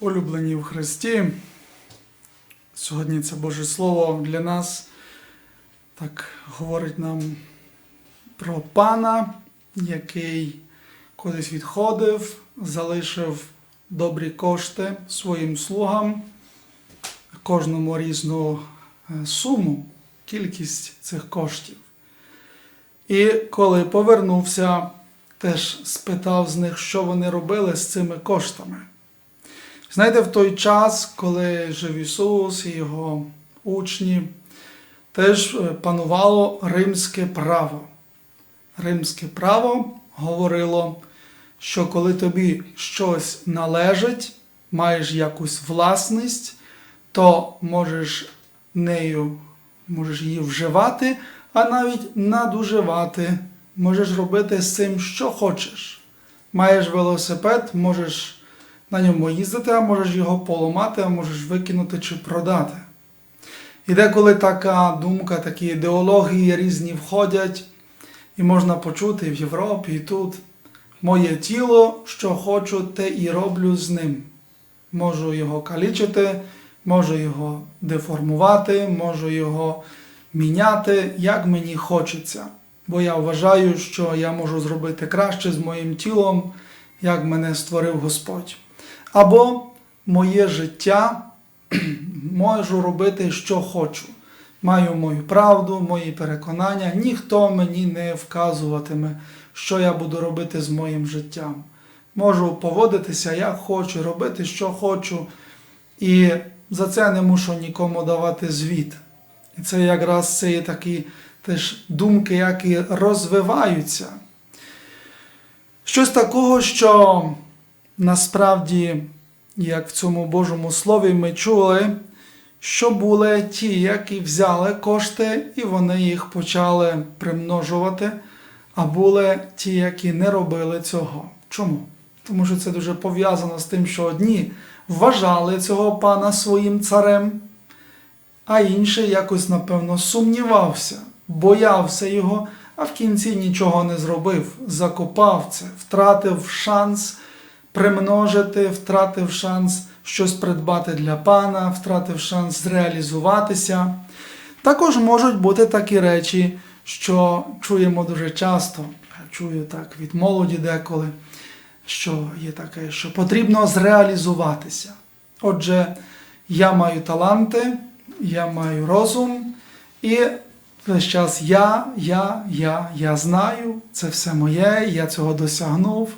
Улюблені в Христі. Сьогодні це Боже Слово для нас так говорить нам про пана, який кудись відходив, залишив добрі кошти своїм слугам, кожному різну е, суму, кількість цих коштів. І коли повернувся, теж спитав з них, що вони робили з цими коштами. Знаєте, в той час, коли жив Ісус і його учні, теж е, панувало римське право. Римське право говорило, що коли тобі щось належить, маєш якусь власність, то можеш нею можеш її вживати, а навіть надуживати. Можеш робити з цим, що хочеш. Маєш велосипед, можеш на ньому їздити, а можеш його поламати, а можеш викинути чи продати. І деколи така думка, такі ідеології різні входять, і можна почути в Європі і тут. Моє тіло, що хочу, те і роблю з ним. Можу його калічити, можу його деформувати, можу його міняти, як мені хочеться. Бо я вважаю, що я можу зробити краще з моїм тілом, як мене створив Господь. Або моє життя можу робити, що хочу. Маю мою правду, мої переконання, ніхто мені не вказуватиме, що я буду робити з моїм життям. Можу поводитися, як хочу, робити, що хочу, і за це не мушу нікому давати звіт. І це якраз це є такі теж думки, які розвиваються. Щось такого, що насправді, як в цьому Божому Слові ми чули, що були ті, які взяли кошти і вони їх почали примножувати, а були ті, які не робили цього. Чому? Тому що це дуже пов'язано з тим, що одні вважали цього пана своїм царем, а інший якось, напевно, сумнівався, боявся його, а в кінці нічого не зробив, закопав це, втратив шанс примножити, втратив шанс щось придбати для пана, втратив шанс зреалізуватися. Також можуть бути такі речі, що чуємо дуже часто, чую так від молоді деколи, що є таке, що потрібно зреалізуватися. Отже, я маю таланти, я маю розум, і весь час я, я, я, я знаю, це все моє, я цього досягнув.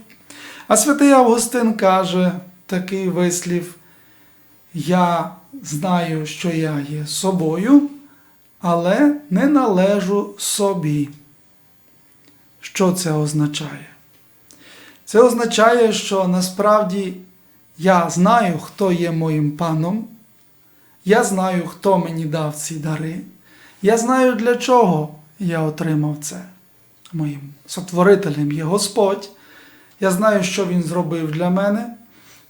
А святий Августин каже такий вислів: Я знаю, що я є собою, але не належу собі. Що це означає? Це означає, що насправді я знаю, хто є моїм паном, я знаю, хто мені дав ці дари, я знаю, для чого я отримав це. Моїм сотворителем є Господь. Я знаю, що Він зробив для мене.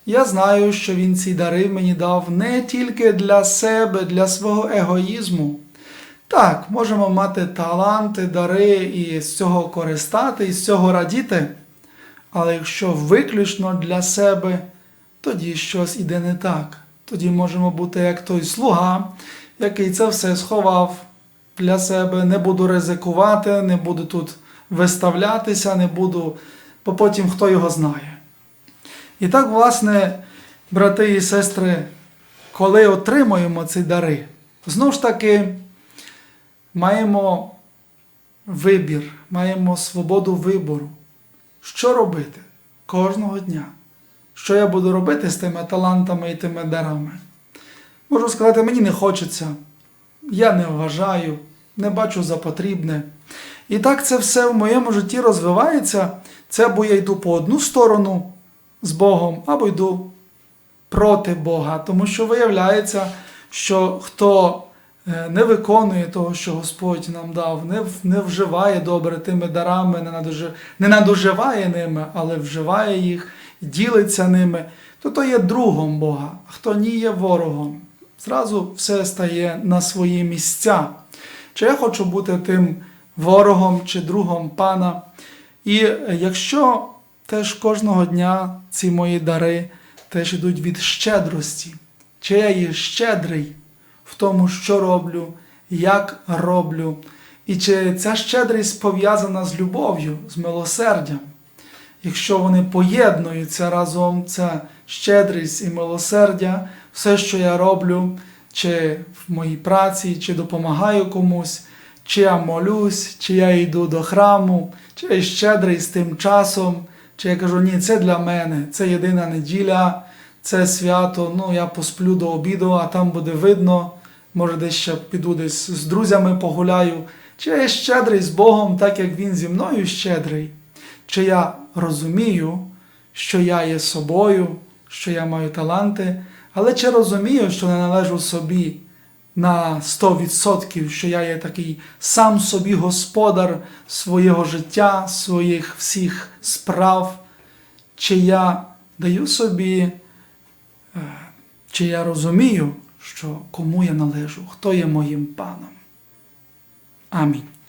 Я знаю, що Він ці дари мені дав не тільки для себе, для свого егоїзму. Так, можемо мати таланти, дари і з цього користати, і з цього радіти. Але якщо виключно для себе, тоді щось іде не так. Тоді можемо бути як той слуга, який це все сховав для себе. Не буду ризикувати, не буду тут виставлятися, не буду бо потім хто його знає. І так, власне, брати і сестри, коли отримуємо ці дари, знову ж таки маємо вибір, маємо свободу вибору, що робити кожного дня. Що я буду робити з тими талантами і тими дарами? Можу сказати, мені не хочеться, я не вважаю, не бачу за потрібне. І так це все в моєму житті розвивається. Це або я йду по одну сторону з Богом, або йду проти Бога. Тому що виявляється, що хто е, не виконує того, що Господь нам дав, не не вживає добре тими дарами, не надужив, не надуживає ними, але вживає їх, ділиться ними, то то є другом Бога, а хто ні є ворогом. Зразу все стає на свої місця. Чи я хочу бути тим ворогом чи другом пана? І якщо теж кожного дня ці мої дари теж йдуть від щедрості. Чи я є щедрий в тому, що роблю, як роблю, і чи ця щедрість пов'язана з любов'ю, з милосердям. Якщо вони поєднуються разом, ця щедрість і милосердя, все, що я роблю, чи в моїй праці, чи допомагаю комусь, чи я молюсь, чи я йду до храму, чи я щедрий з тим часом, чи я кажу, ні, це для мене, це єдина неділя, це свято, ну я посплю до обіду, а там буде видно, може десь ще піду десь з друзями погуляю, чи я щедрий з Богом, так як Він зі мною щедрий, чи я розумію, що я є собою, що я маю таланти, але чи розумію, що не належу собі на 100%, що я є такий сам собі господар свого життя, своїх всіх справ, чи я даю собі, е, чи я розумію, що кому я належу, хто є моїм паном. Амінь.